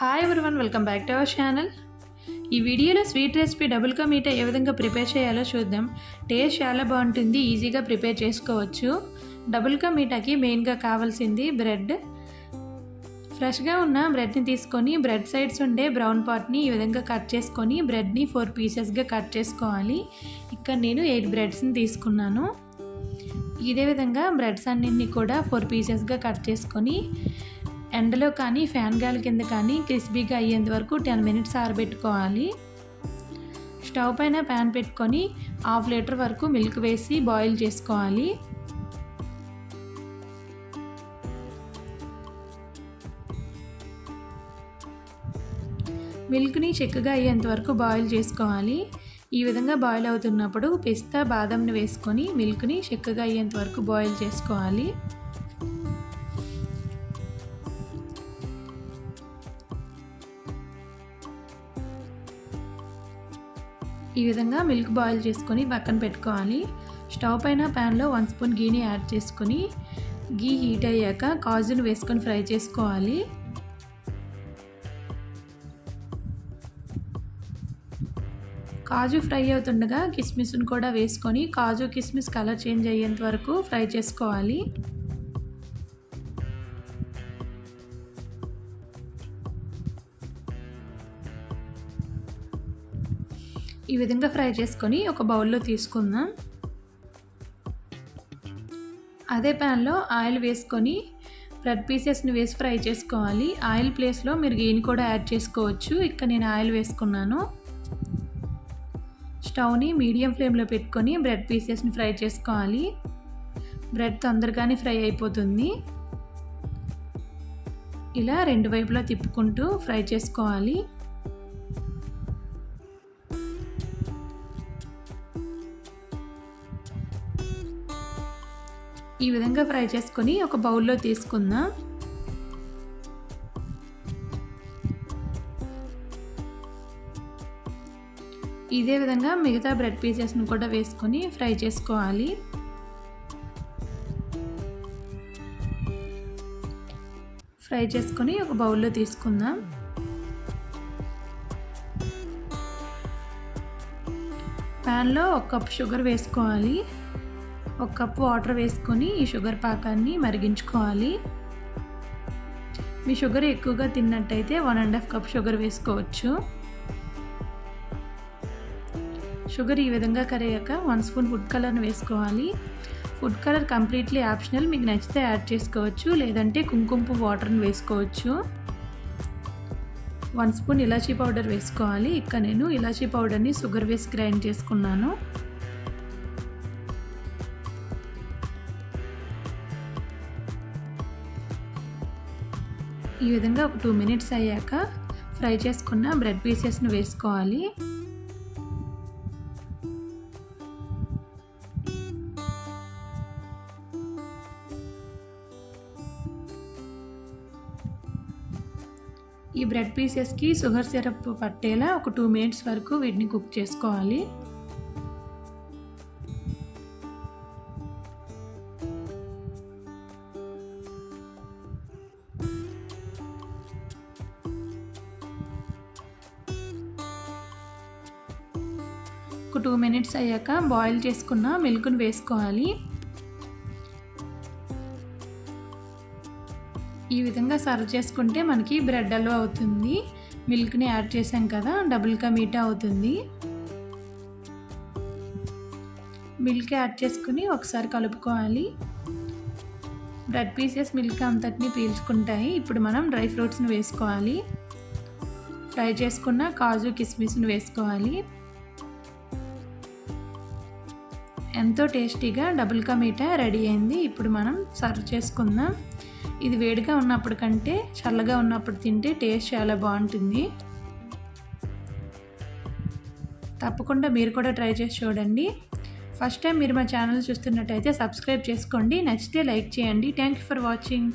Hi everyone welcome back to our channel ఈ వీడియోలో sweet recipe double ka meetha ఏ విధంగా prepare చేయాలో చూద్దాం. టేస్ట్ చాలా బాగుంటుంది ఈజీగా ప్రిపేర్ చేసుకోవచ్చు. డబుల్ కా మీఠాకి మెయిన్గా కావాల్సింది బ్రెడ్ ఫ్రెష్గా ఉన్న బ్రెడ్ని తీసుకొని బ్రెడ్ సైడ్స్ ఉండే బ్రౌన్ పార్ట్ని ఈ విధంగా కట్ చేసుకొని బ్రెడ్ని ఫోర్ పీసెస్గా కట్ చేసుకోవాలి. ఇక్కడ నేను ఎయిట్ బ్రెడ్స్ని తీసుకున్నాను. ఇదే విధంగా బ్రెడ్స్ అన్నింటినీ కూడా ఫోర్ పీసెస్గా కట్ చేసుకొని ఎండలో కానీ ఫ్యాన్ గాలి కింద కానీ క్రిస్పీగా అయ్యేంత వరకు టెన్ మినిట్స్ ఆరబెట్టుకోవాలి. స్టవ్ పైన ప్యాన్ పెట్టుకొని హాఫ్ లీటర్ వరకు మిల్క్ వేసి బాయిల్ చేసుకోవాలి. మిల్క్ని చెక్కగా అయ్యేంత వరకు బాయిల్ చేసుకోవాలి. ఈ విధంగా బాయిల్ అవుతున్నప్పుడు పిస్తా బాదంని వేసుకొని మిల్క్ని చెక్కగా అయ్యేంత వరకు బాయిల్ చేసుకోవాలి. ఈ విధంగా మిల్క్ బాయిల్ చేసుకొని పక్కన పెట్టుకోవాలి. స్టవ్ పైన ప్యాన్లో వన్ స్పూన్ గీని యాడ్ చేసుకొని గీ హీట్ అయ్యాక కాజును వేసుకొని ఫ్రై చేసుకోవాలి. కాజు ఫ్రై అవుతుండగా కిస్మిస్ను కూడా వేసుకొని కాజు కిస్మిస్ కలర్ చేంజ్ అయ్యేంత వరకు ఫ్రై చేసుకోవాలి. ఈ విధంగా ఫ్రై చేసుకొని ఒక బౌల్లో తీసుకుందాం. అదే ప్యాన్లో ఆయిల్ వేసుకొని బ్రెడ్ పీసెస్ని వేసి ఫ్రై చేసుకోవాలి. ఆయిల్ ప్లేస్లో మీరు గీని కూడా యాడ్ చేసుకోవచ్చు. ఇక్కడ నేను ఆయిల్ వేసుకున్నాను. స్టవ్ని మీడియం ఫ్లేమ్లో పెట్టుకొని బ్రెడ్ పీసెస్ని ఫ్రై చేసుకోవాలి. బ్రెడ్ తొందరగానే ఫ్రై అయిపోతుంది. ఇలా రెండు వైపులా తిప్పుకుంటూ ఫ్రై చేసుకోవాలి. ఈ విధంగా ఫ్రై చేసుకొని ఒక బౌల్లో తీసుకుందాం ఇదే విధంగా మిగతా బ్రెడ్ పీసెస్ని కూడా వేసుకొని ఫ్రై చేసుకోవాలి. ఫ్రై చేసుకొని ఒక బౌల్లో తీసుకుందాం. ప్యాన్లో ఒక కప్ షుగర్ వేసుకోవాలి. ఒక కప్ వాటర్ వేసుకొని ఈ షుగర్ పాకాన్ని మరిగించుకోవాలి. మీ షుగర్ ఎక్కువగా తిన్నట్టయితే one and half cup sugar వేసుకోవచ్చు. షుగర్ ఈ విధంగా కరిగాక వన్ స్పూన్ ఫుడ్ కలర్ని వేసుకోవాలి. Food colour completely optional. మీకు నచ్చితే యాడ్ చేసుకోవచ్చు. లేదంటే కుంకుమ వాటర్ని వేసుకోవచ్చు. వన్ స్పూన్ ఇలాచీ పౌడర్ వేసుకోవాలి. ఇక్కడ నేను ఇలాచీ పౌడర్ని షుగర్ వేసి గ్రైండ్ చేసుకున్నాను. ఈ విధంగా ఒక టూ మినిట్స్ అయ్యాక ఫ్రై చేసుకున్న బ్రెడ్ పీసెస్ని వేసుకోవాలి. ఈ బ్రెడ్ పీసెస్కి షుగర్ సిరప్ పట్టేలా ఒక టూ మినిట్స్ వరకు వీటిని కుక్ చేసుకోవాలి. ఒక టూ మినిట్స్ అయ్యాక బాయిల్ చేసుకున్న మిల్క్ని వేసుకోవాలి. ఈ విధంగా సర్వ్ చేసుకుంటే మనకి బ్రెడ్ హల్వా అవుతుంది. మిల్క్ని యాడ్ చేసాం కదా డబుల్ కా అవుతుంది. మిల్క్ యాడ్ చేసుకుని ఒకసారి కలుపుకోవాలి. బ్రెడ్ పీసెస్ మిల్క్ అంతటిని పీల్చుకుంటాయి. ఇప్పుడు మనం డ్రై ఫ్రూట్స్ని వేసుకోవాలి. ఫ్రై చేసుకున్న కాజు కిస్మిస్ని వేసుకోవాలి. ఎంతో టేస్టీగా డబుల్ కా మీఠా రెడీ అయింది. ఇప్పుడు మనం సర్వ్ చేసుకుందాం. ఇది వేడిగా ఉన్నప్పుడు కంటే చల్లగా ఉన్నప్పుడు తింటే టేస్ట్ చాలా బాగుంటుంది. తప్పకుండా మీరు కూడా ట్రై చేసి చూడండి. ఫస్ట్ టైం మీరు మా ఛానల్ చూస్తున్నట్టయితే సబ్స్క్రైబ్ చేసుకోండి. నచ్చితే లైక్ చేయండి. Thank you for watching